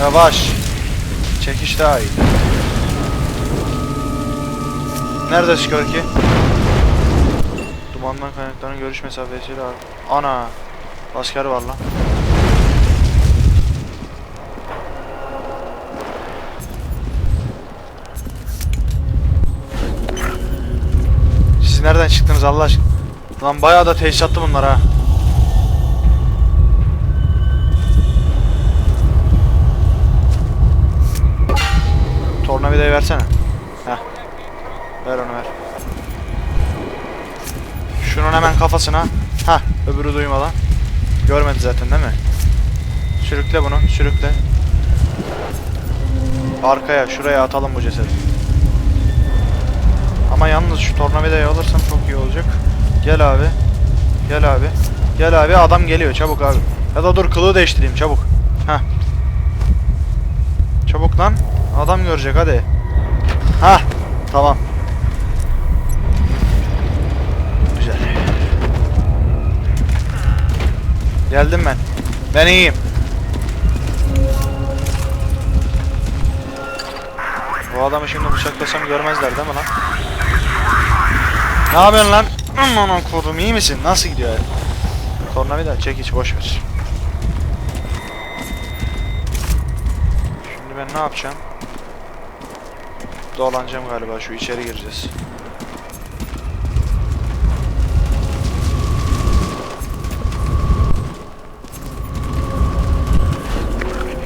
Yavaş. Çekiş daha iyi. Nerede skor ki? Dumandan kaynaklanan görüş mesafesiyle Ana. Asker var lan. Siz nereden çıktınız Allah aşkına? Lan bayağı da teşhisatlı bunlar ha. Tornavidayı versene. Heh. Ver onu ver. Şunun hemen kafasına. Ha, öbürü duymadan. Görmedi zaten değil mi? Sürükle bunu, sürükle. Arkaya, şuraya atalım bu cesedi. Ama yalnız şu tornavidayı alırsam çok iyi olacak. Gel abi. Gel abi. Gel abi, adam geliyor çabuk abi. Ya da dur kılığı değiştireyim çabuk. Heh. Çabuk lan. Adam görecek hadi. Ha, tamam. Güzel. Geldim ben. Ben iyiyim. Bu adamı şimdi bıçaklasam görmezler değil mi lan? Ne yapıyorsun lan? Aman kodum iyi misin? Nasıl gidiyor? Tornavida çek hiç boş ver. Ben ne yapacağım? Dolanacağım galiba şu içeri gireceğiz.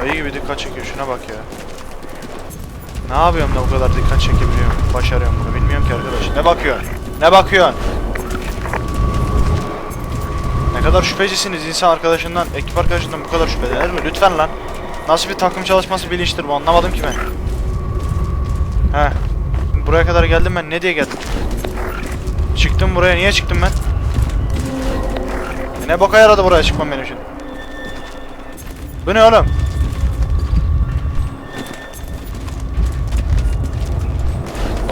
Ayı gibi dikkat çekiyor şuna bak ya. Ne yapıyorum da bu kadar dikkat çekebiliyorum, başarıyorum bunu bilmiyorum ki arkadaş. Ne bakıyorsun? Ne bakıyorsun? Ne kadar şüphecisiniz insan arkadaşından, ekip arkadaşından bu kadar şüphelenir mi? Lütfen lan. Nasıl bir takım çalışması bilinçtir bu anlamadım ki ben. He. Buraya kadar geldim ben ne diye geldim? Çıktım buraya niye çıktım ben? Ne boka yaradı buraya çıkmam benim için? Bu ne oğlum?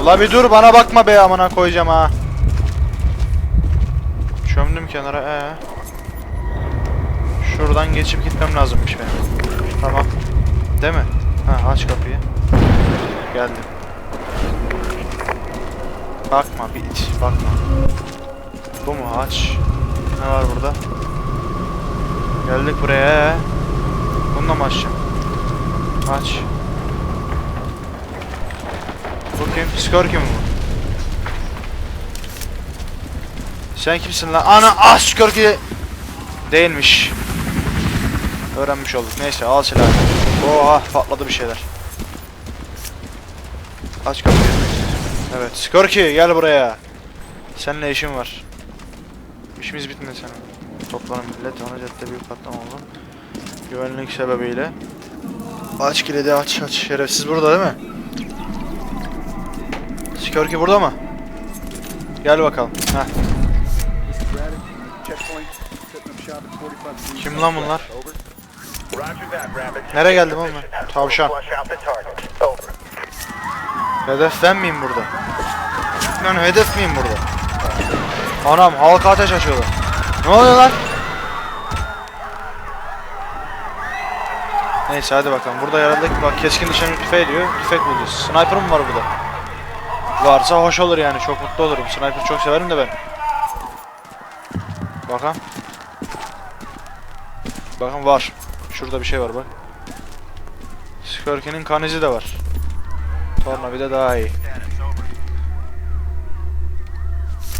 Ula bir dur bana bakma be amına koyacağım ha. Çömdüm kenara ee. Şuradan geçip gitmem lazımmış benim. Tamam. Değil mi? Ha aç kapıyı. Geldim. Bakma bit, bakma. Bu mu aç? Ne var burada? Geldik buraya. Bununla mı açacağım? Aç. Bu kim? Skor kim bu? Sen kimsin lan? Ana ah skor ki değilmiş. Öğrenmiş olduk. Neyse al silahı. Oha patladı bir şeyler. Aç kapıyı. Evet. Skorki gel buraya. Seninle işim var. İşimiz bitmedi senin. Toplanan millet ana cadde büyük patlama oldu. Güvenlik sebebiyle. Aç kilidi aç aç. Şerefsiz burada değil mi? Skorki burada mı? Gel bakalım. Heh. Kim lan bunlar? Nereye geldim ben? Tavşan. Hedef ben miyim burada? Ben hedef miyim burada? Anam halka ateş açıyorlar. Ne oluyor lan? Neyse hadi bakalım. Burada yaralık bak keskin nişancı tüfeği diyor. Tüfek bulacağız. Sniper mı var burada? Varsa hoş olur yani. Çok mutlu olurum. Sniper çok severim de ben. Bakalım. Bakın var. Şurada bir şey var bak. Skirkin'in kanizi de var. Torna bir de daha iyi.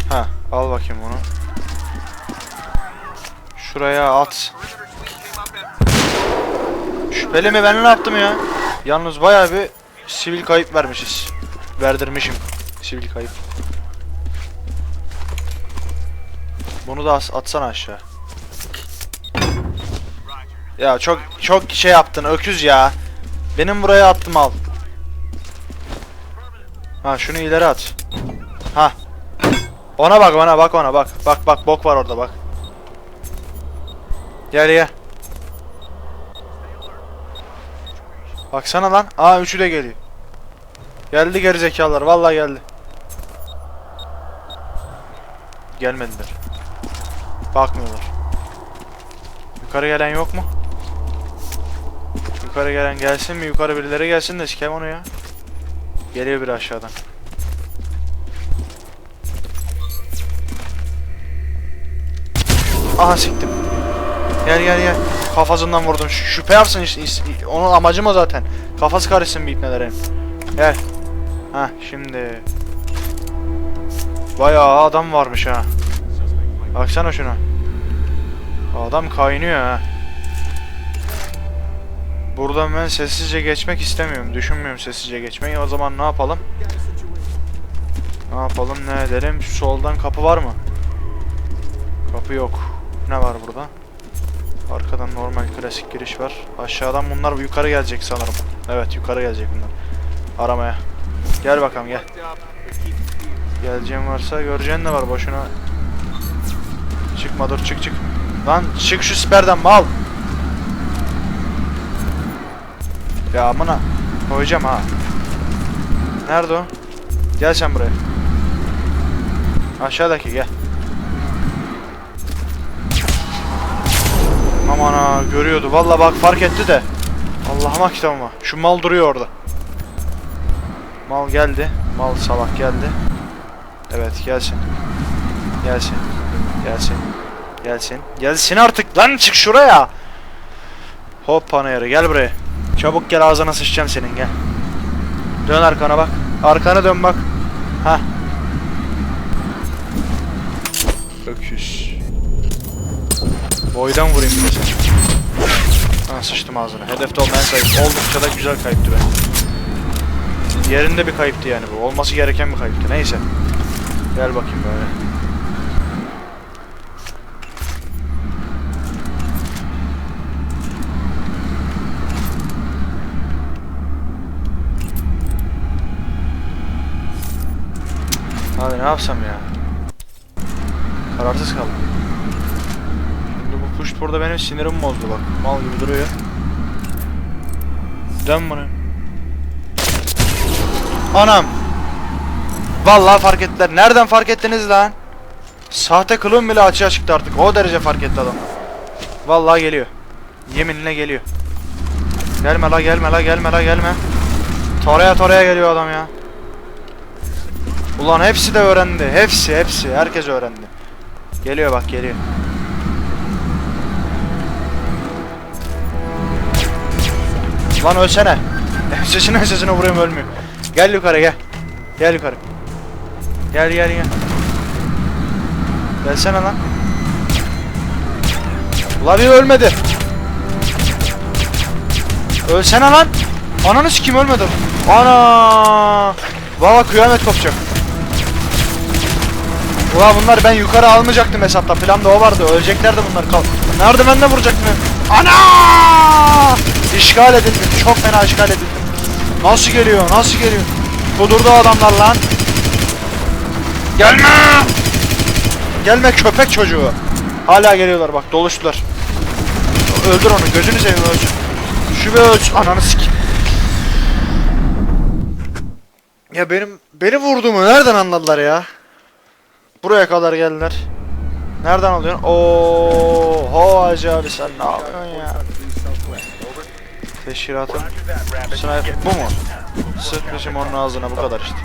Ha, al bakayım bunu. Şuraya at. Şüpheli mi ben ne yaptım ya? Yalnız bayağı bir sivil kayıp vermişiz. Verdirmişim sivil kayıp. Bunu da atsana aşağı. Ya çok çok şey yaptın öküz ya. Benim buraya attım al. Ha şunu ileri at. Ha. Ona bak ona bak ona bak. Bak bak bok var orada bak. Gel gel. Baksana lan. Aa üçü de geliyor. Geldi geri zekalar. Vallahi geldi. Gelmediler. Bakmıyorlar. Yukarı gelen yok mu? Yukarı gelen gelsin mi? Yukarı birileri gelsin de sikem onu ya. Geliyor biri aşağıdan. Aha siktim. Gel gel gel. Kafasından vurdum. Ş- şüphe yapsın Onun amacım o zaten. Kafası karışsın bir ipnelerin. Gel. Ha şimdi. Bayağı adam varmış ha. Baksana şuna. Adam kaynıyor ha. Buradan ben sessizce geçmek istemiyorum. Düşünmüyorum sessizce geçmeyi. O zaman ne yapalım? Ne yapalım ne edelim? Soldan kapı var mı? Kapı yok. Ne var burada? Arkadan normal klasik giriş var. Aşağıdan bunlar yukarı gelecek sanırım. Evet yukarı gelecek bunlar. Aramaya. Gel bakalım gel. Geleceğin varsa göreceğin de var boşuna. Çıkma dur çık çık. Lan çık şu siperden mal. Ya amına koyacağım ha. Nerede o? Gel sen buraya. Aşağıdaki gel. Aman ha görüyordu. Vallahi bak fark etti de. Allah'ıma kitabıma. Şu mal duruyor orada. Mal geldi. Mal salak geldi. Evet gelsin. Gelsin. Gelsin. Gelsin. Gelsin artık lan çık şuraya. Hop panayarı gel buraya. Çabuk gel ağzına sıçacağım senin gel. Dön arkana bak. Arkana dön bak. Ha. Öküz. Boydan vurayım bir de. Ha sıçtım ağzına. Hedefte olmayan kayıp. Oldukça da güzel kayıptı be. Yerinde bir kayıptı yani bu. Olması gereken bir kayıptı. Neyse. Gel bakayım böyle. Abi ne yapsam ya? Kararsız kaldım. Şimdi bu kuş burada benim sinirimi bozdu bak. Mal gibi duruyor. Dön bunu. Anam. Vallahi fark ettiler. Nereden fark ettiniz lan? Sahte kılığım bile açığa çıktı artık. O derece fark etti adam. Vallahi geliyor. Yeminle geliyor. Gelme la gelme la gelme la gelme. Toraya toraya geliyor adam ya. Ulan hepsi de öğrendi. Hepsi hepsi. Herkes öğrendi. Geliyor bak geliyor. Lan ölsene. Sesine sesine vuruyorum ölmüyor. Gel yukarı gel. Gel yukarı. Gel gel gel. Gelsene lan. Ulan bir ölmedi. Ölsene lan. Ananı kim ölmedi. Ana. Valla kıyamet kopacak. Ulan bunlar ben yukarı almayacaktım hesapta. Planda o vardı. Öleceklerdi bunlar. Kal. Nerede ben de vuracaktım. Ana! İşgal edildim. Çok fena işgal edildim. Nasıl geliyor? Nasıl geliyor? Kudurdu adamlar lan. Gelme! Gelme köpek çocuğu. Hala geliyorlar bak doluştular. Öldür onu gözünü seveyim ölsün. Şu bir ölsün. Ananı sik. Ya benim beni vurduğumu nereden anladılar ya? Buraya kadar geldiler. Nereden alıyorsun? Oo, Hacı abi sen ne yapıyorsun ya? Teşkiratın sniper bu mu? Sıkmışım onun ağzına bu kadar işte.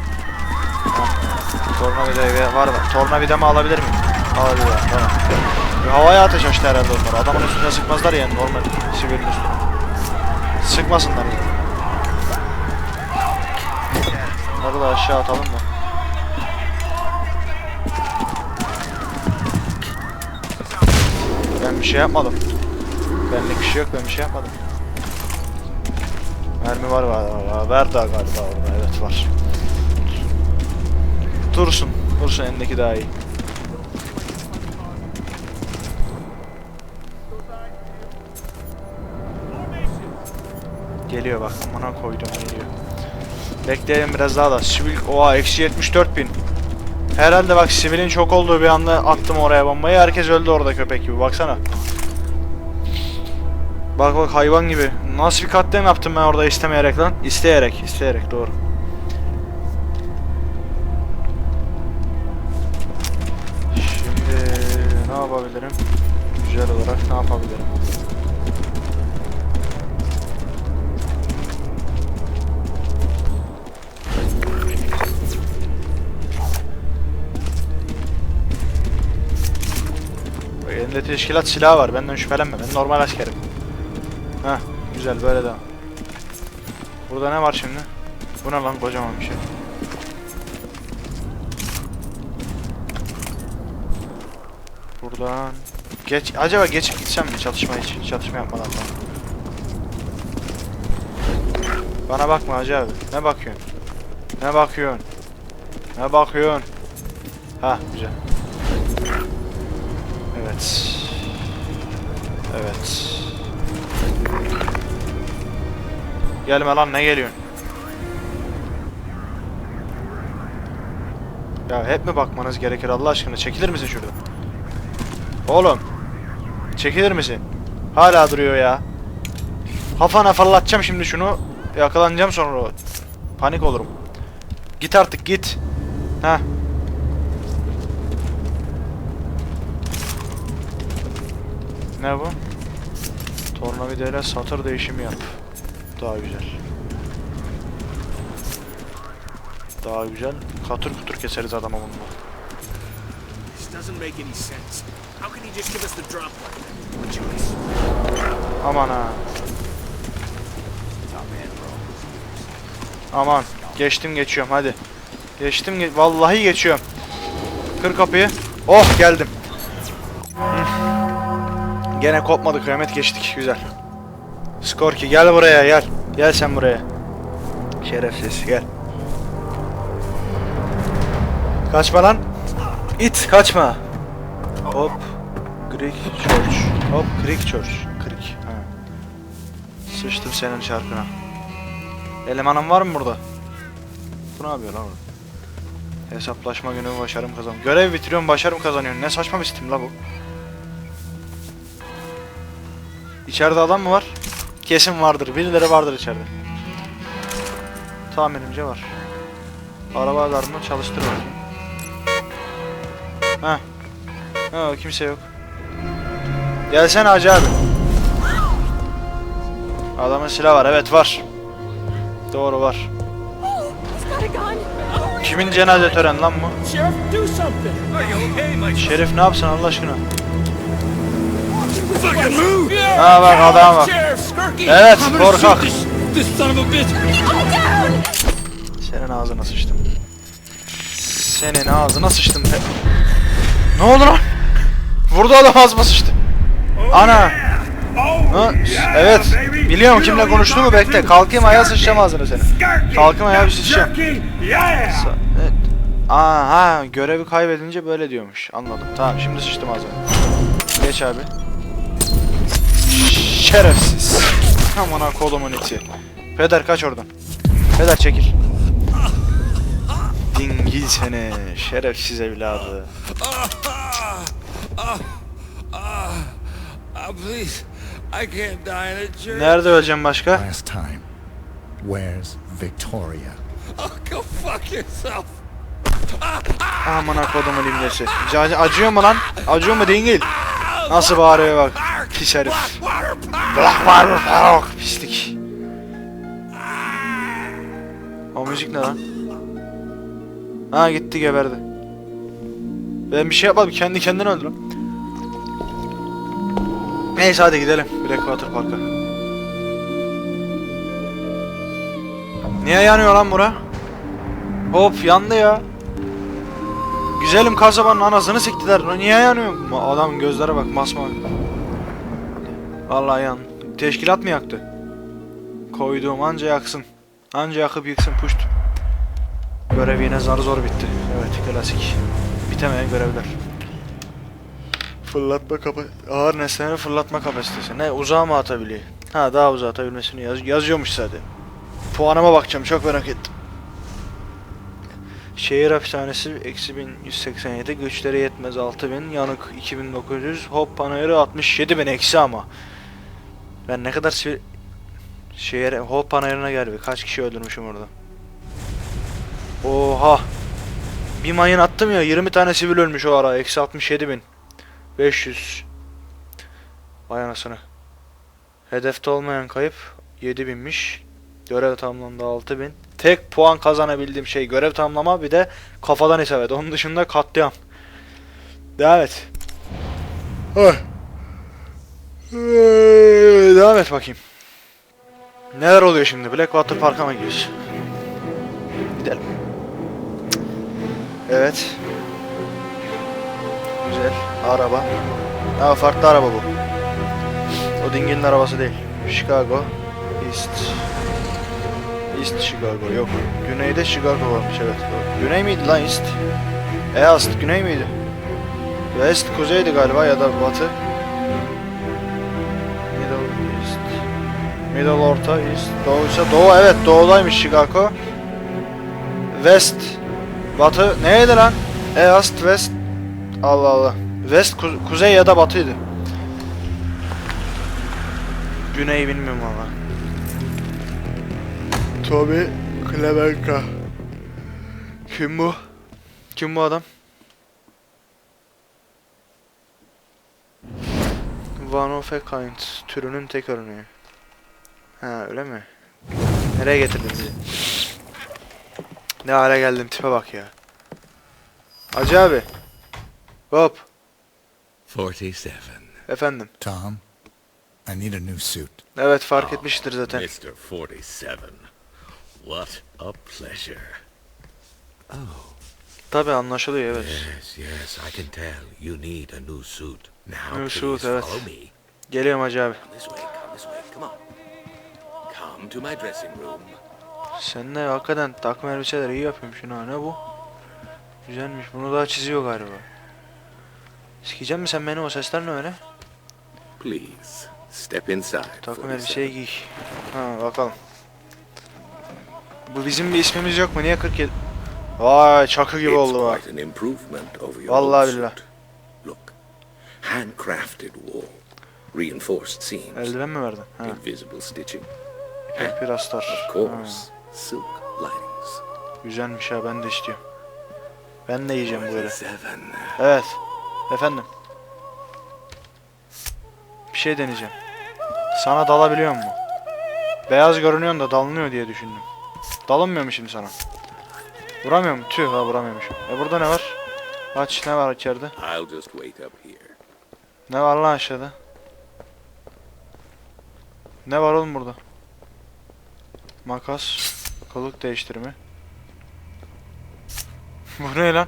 Tornavida var mı? Tornavida mı alabilir miyim? Alabilir tamam. Bir havaya ateş açtı herhalde onlar. Adamın üstüne sıkmazlar yani normal sivilin üstüne. Sıkmasınlar yani. Bunları da aşağı atalım da. Bir şey yapmadım. Benlik bir şey yok ben bir şey yapmadım. Mermi var var var. var. Ver daha galiba orada. Evet var. Dursun. Dursun elindeki daha iyi. Geliyor bak. Bana koydum geliyor. Bekleyelim biraz daha da. Sivil oha eksi 74 bin. Herhalde bak sivilin çok olduğu bir anda attım oraya bombayı. Herkes öldü orada köpek gibi. Baksana. Bak bak hayvan gibi. Nasıl bir katliam yaptım ben orada istemeyerek lan? İsteyerek, isteyerek doğru. Şimdi ne yapabilirim? Güzel olarak ne yapabilirim? Bak, Elinde teşkilat silahı var. Benden şüphelenme. Ben normal askerim. Heh, güzel böyle devam. Burada ne var şimdi? Bu ne lan kocaman bir şey. Buradan geç acaba geçip gitsem mi çatışma hiç çatışma yapmadan falan. Bana bakma hacı abi. Ne bakıyorsun? Ne bakıyorsun? Ne bakıyorsun? Ha güzel. Evet. Gelme lan ne geliyorsun? Ya hep mi bakmanız gerekir Allah aşkına? Çekilir misin şuradan? Oğlum. Çekilir misin? Hala duruyor ya. Kafana fırlatacağım şimdi şunu. Yakalanacağım sonra. Panik olurum. Git artık git. Ha. Ne bu? Tornavidayla satır değişimi yap. Daha güzel. Daha güzel. Katır kutur keseriz adamı bununla. Aman ha. Aman. Geçtim geçiyorum hadi. Geçtim ge- vallahi geçiyorum. Kır kapıyı. Oh geldim. Gene kopmadı kıyamet geçtik güzel. Skorki gel buraya gel. Gel sen buraya. Şerefsiz gel. Kaçma lan. İt kaçma. Hop. Greek Church. Hop Greek Church. Greek. Ha. Sıçtım senin çarkına. Elemanın var mı burada? Bu ne yapıyor lan? Hesaplaşma günü başarım kazan. Görev bitiriyorum başarım kazanıyorum. Ne saçma bir sistem la bu. İçeride adam mı var? Kesin vardır. Birileri vardır içeride. Tahminimce var. Araba alarmını çalıştır bakayım. Heh. Ha, kimse yok. Gelsene Hacı abi. Adamın silah var. Evet var. Doğru var. Kimin cenaze töreni lan bu? Şerif ne yapsın Allah aşkına? Ha bak adama bak. Evet korkak. Senin ağzına sıçtım. Senin ağzına sıçtım. Pe- Ne oldu lan? Vurdu adam ağzıma sıçtı. Ana. Ha, Evet. Biliyorum kimle konuştuğumu bekle. Kalkayım ayağa sıçacağım ağzına senin. Kalkayım ayağa bir sıçacağım. Evet. Aa ha görevi kaybedince böyle diyormuş. Anladım. Tamam şimdi sıçtım ağzına. Geç abi. Şerefsiz. Amına kolumun iti. Peder kaç oradan. Peder çekil. Dingil seni. Şerefsiz evladı. Please. I can't die in a church. Nerede öleceğim başka? Last time. Where's Victoria? Oh, go fuck yourself. Amına kodumun imlesi. Ac- acıyor mu lan? Acıyor mu dingil? Nasıl bağırıyor bak. Pis herif. Bırak bağırıyor. Bırak. Pislik. O müzik ne lan? Ha gitti geberdi. Ben bir şey yapmadım. Kendi kendine öldü lan. Neyse hadi gidelim. Blackwater Park'a. Niye yanıyor lan bura? Hop yandı ya. Güzelim kasabanın anasını siktiler. Niye yanıyor? Adam gözlere bak masmavi. Vallahi yan. Teşkilat mı yaktı? Koyduğum anca yaksın. Anca yakıp yıksın puşt. Görev yine zar zor bitti. Evet klasik. Bitemeyen görevler. Fırlatma kapa ağır nesneleri fırlatma kapasitesi. Ne uzağa mı atabiliyor? Ha daha uzatabilmesini yaz yazıyormuş zaten. Puanıma bakacağım çok merak ettim. Şehir hapishanesi eksi 1187 güçleri yetmez 6000 yanık 2900 hop panayırı 67000 eksi ama. Ben ne kadar sivil... Şehir hop panayırına gel bir kaç kişi öldürmüşüm orada. Oha. Bir mayın attım ya 20 tane sivil ölmüş o ara eksi 67000. 500. Vay anasını. Hedefte olmayan kayıp 7000'miş. Görev tamamlandı 6000. Tek puan kazanabildiğim şey görev tamamlama bir de kafadan isabet. Onun dışında katliam. Devam et. Oy. Ee, Devam et bakayım. Neler oluyor şimdi? Blackwater Park'a mı gidiyoruz? Gidelim. Evet. Güzel. Araba. Ha farklı araba bu. O dinginin arabası değil. Chicago. East. East Chicago yok. Güneyde Chicago varmış evet. Güney miydi lan East? East güney miydi? West kuzeydi galiba ya da batı. Middle orta East. Doğuysa doğu evet doğudaymış Chicago. West. Batı neydi lan? East West. Allah Allah. West ku- kuzey ya da batıydı. Güney bilmiyorum valla. Toby Klemenka. Kim bu? Kim bu adam? One of a kind. Türünün tek örneği. Ha öyle mi? Nereye getirdin bizi? Ne hale geldim tipe bak ya. Hacı abi. Hop. 47. Efendim. Tom, I need a new suit. Evet fark etmiştir zaten. Mr. 47. What a pleasure. Tabi anlaşılıyor evet. Yes, yes, I can tell you need a new suit. Now, New please suit, evet. follow me. Geliyorum hacı abi. This way, come this way, come on. Come to my dressing room. Sen de hakikaten takım elbiseler iyi yapıyormuşsun ha ne bu? Güzelmiş bunu daha çiziyor galiba. Sikecek mi sen beni o sesler ne öyle? Please, step inside. Takım 47. elbiseyi giy. Ha bakalım. Bu bizim bir ismimiz yok mu? Niye 47? Vay çakı gibi oldu your Vallahi billah. Look, handcrafted wool, reinforced seams, Eldiven mi verdin? Ha. invisible stitching, Astar. of course, silk linings. güzelmiş ha ben de istiyorum. Ben de yiyeceğim böyle. 47. Evet. Efendim. Bir şey deneyeceğim. Sana dalabiliyor mu? Beyaz görünüyorsun da dalınıyor diye düşündüm. Dalınmıyor mu şimdi sana? Vuramıyor mu? Tüh ha vuramıyormuşum. E burada ne var? Aç ne var içeride? I'll just wait up here. Ne var lan aşağıda? Ne var oğlum burada? Makas, kılık değiştirme. Bu ne lan?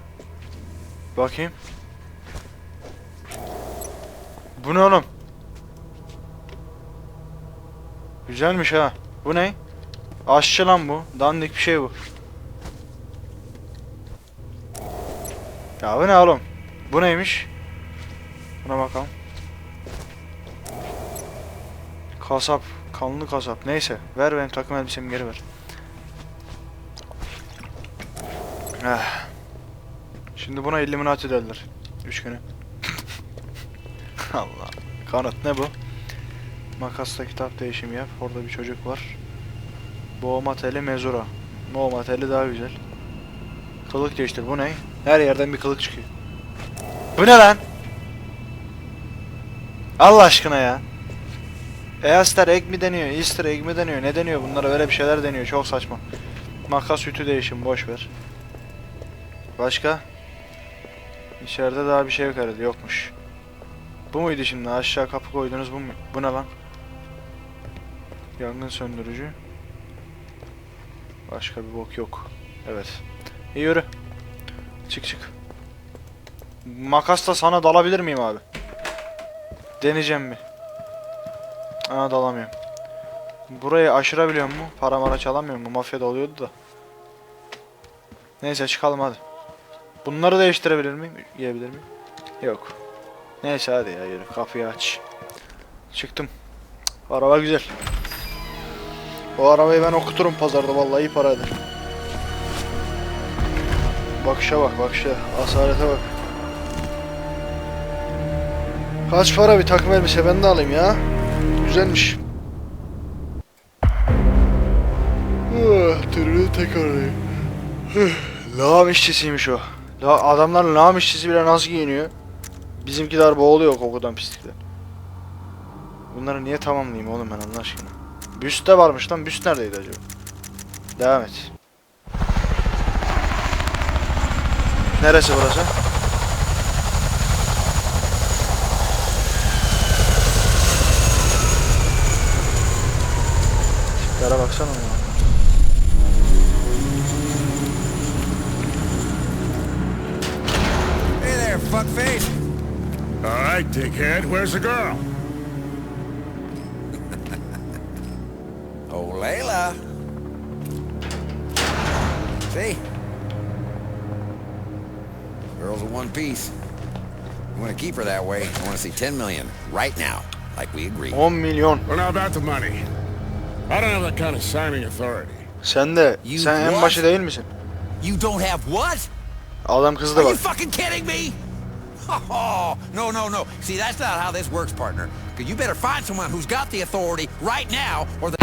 Bakayım. Bu ne oğlum? Güzelmiş ha. Bu ne? Aşçı lan bu. Dandik bir şey bu. Ya bu ne oğlum? Bu neymiş? Buna bakalım. Kasap. Kanlı kasap. Neyse. Ver benim takım elbisemi geri ver. Eh. Şimdi buna Illuminati derler. Üç güne. Allah. Kanıt ne bu? Makasla kitap değişimi yap. Orada bir çocuk var. Boğma teli mezura. Boğma teli daha güzel. Kılık değiştir. Bu ne? Her yerden bir kılık çıkıyor. Bu ne lan? Allah aşkına ya. Easter egg mi deniyor? Easter egg mi deniyor? Ne deniyor? Bunlara öyle bir şeyler deniyor. Çok saçma. Makas ütü değişim. Boş ver. Başka? İçeride daha bir şey yok herhalde. Yokmuş. Bu muydu şimdi? Aşağı kapı koydunuz bu mu? Bu ne lan? Yangın söndürücü. Başka bir bok yok. Evet. İyi yürü. Çık çık. Makasla sana dalabilir miyim abi? Deneyeceğim bir. Aa dalamıyorum. Burayı aşırabiliyor mu? Para mara çalamıyor mu? Mafyada oluyordu da. Neyse çıkalım hadi. Bunları değiştirebilir miyim? Yiyebilir miyim? Yok. Neyse hadi ya yürü. Kapıyı aç. Çıktım. Araba güzel. O arabayı ben okuturum pazarda vallahi iyi para eder. Bakışa bak bakışa. Asalete bak. Kaç para bir takım elbise ben de alayım ya. Güzelmiş. Ah, Tırını tekrar Lağım işçisiymiş o. La adamlar lağım işçisi bile nasıl giyiniyor? Bizimkiler boğuluyor kokudan pislikten. Bunları niye tamamlayayım oğlum ben Allah aşkına? Büst de varmış lan. Büst neredeydi acaba? Devam et. Neresi burası? Tiplere baksana ya. Hey there, fuckface. All right, dickhead, where's the girl? Oh, Layla. See? Girl's a one piece. You want to keep her that way? I want to see 10 million right now, like we agreed. 10 milyon. Well, now about the money. I don't have that kind of signing authority. Sen de. You sen en what? başı değil misin? You don't have what? Adam kızdı Are bak. you fucking kidding me? Oh, no, no, no. See, that's not how this works, partner. 'Cause you better find someone who's got the authority right now, or the...